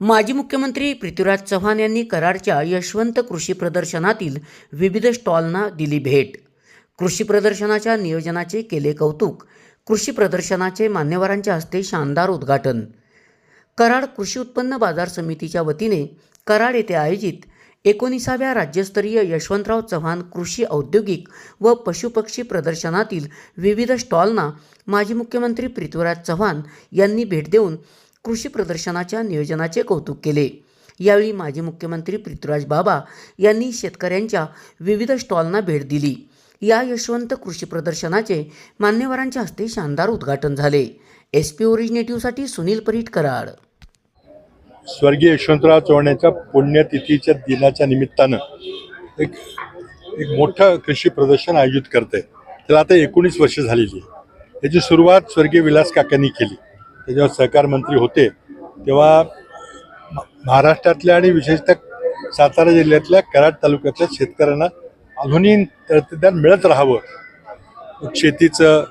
माजी मुख्यमंत्री पृथ्वीराज चव्हाण यांनी कराडच्या यशवंत कृषी प्रदर्शनातील विविध स्टॉलना दिली भेट. कृषी प्रदर्शनाच्या नियोजनाचे केले कौतुक कृषी प्रदर्शनाचे मान्यवरांच्या हस्ते शानदार उद्घाटन. कराड कृषी उत्पन्न बाजार समितीच्या वतीने कराड येथे आयोजित एकोणीसाव्या राज्यस्तरीय यशवंतराव चव्हाण कृषी औद्योगिक व पशुपक्षी प्रदर्शनातील विविध स्टॉलना माजी मुख्यमंत्री पृथ्वीराज चव्हाण यांनी भेट देऊन कृषी प्रदर्शनाच्या नियोजनाचे कौतुक केले. यावेळी माजी मुख्यमंत्री पृथ्वीराज बाबा यांनी शेतकऱ्यांच्या विविध स्टॉलना भेट दिली. या यशवंत कृषी प्रदर्शनाचे मान्यवरांच्या हस्ते शानदार उद्घाटन झाले. एस पी ओरिजिनेटिव्हसाठी सुनील परीट कराड. स्वर्गीय यशवंतराव चव्हाण यांच्या पुण्यतिथीच्या दिनाच्या निमित्तानं एक एक मोठं कृषी प्रदर्शन आयोजित करत आहे त्याला आता एकोणीस वर्ष झालेली आहे. याची सुरुवात स्वर्गीय विलास काकांनी केली. ते जेव्हा सहकार मंत्री होते तेव्हा महाराष्ट्रातल्या आणि विशेषतः सातारा जिल्ह्यातल्या कराड तालुक्यातल्या शेतकऱ्यांना आधुनिक तंत्रज्ञान मिळत राहावं. शेतीचं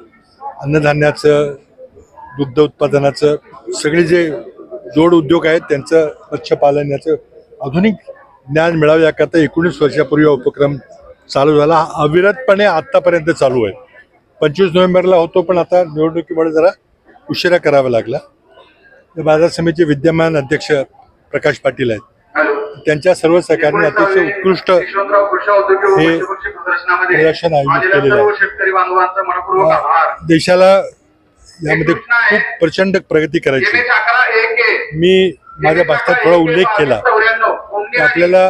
अन्नधान्याचं दुग्ध उत्पादनाचं सगळे जे जोड उद्योग आहेत त्यांचं मत्स्यपालन याचं आधुनिक ज्ञान मिळावं याकरता एकोणीस वर्षापूर्वी हा उपक्रम चालू झाला. हा अविरतपणे आत्तापर्यंत चालू आहे. पंचवीस नोव्हेंबरला होतो पण आता निवडणुकीमुळे जरा उशिरा करावा लागला या बाजार समितीचे विद्यमान अध्यक्ष प्रकाश पाटील आहेत त्यांच्या सर्व सहकार्याने अतिशय उत्कृष्ट हे प्रदर्शन आयोजित केलेलं आहे. देशाला यामध्ये खूप प्रचंड प्रगती करायची. मी माझ्या भाषणात थोडा उल्लेख केला. की आपल्याला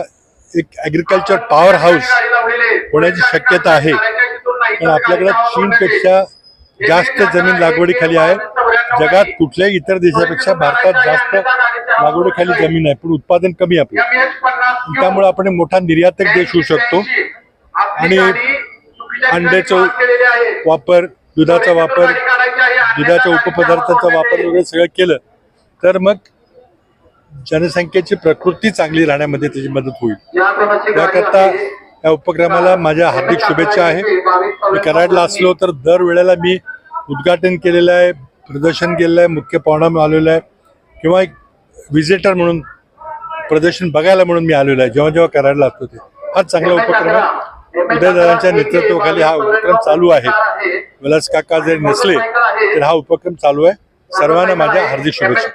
एक ॲग्रिकल्चर पॉवर हाऊस. होण्याची शक्यता आहे. पण आपल्याकडे चीनपेक्षा जास्त जमीन लागवडीखाली आहे जगात कुठल्याही इतर देशापेक्षा भारतात जास्त लागवडीखाली जमीन आहे पण उत्पादन कमी आहे आपलं. त्यामुळे आपण मोठा निर्यातक देश होऊ शकतो. आणि अंड्याचा अंड्याचं वापर दुधाचा वापर दुधाच्या उपपदार्थाचा वापर वगैरे सगळं केलं तर मग जनसंख्येची प्रकृती चांगली राहण्यामध्ये त्याची मदत होईल. त्याकरता या उपक्रमाला माझ्या हार्दिक शुभेच्छा आहे. मी कराडला असलो तर दर वेळेला मी उद्घाटन केलेलं आहे. प्रदर्शन केलेलं आहे मुख्य पाहुणा मी आलेलो आहे. किंवा एक व्हिजिटर म्हणून प्रदर्शन बघायला म्हणून मी आलेलो आहे. जेव्हा जेव्हा कराडला असतो ते. फार चांगला उपक्रम आहे. उदयदादांच्या नेतृत्वाखाली हा उपक्रम चालू आहे. विलास काका जरी नसले तर हा उपक्रम चालू आहे. सर्वांना माझ्या हार्दिक शुभेच्छा.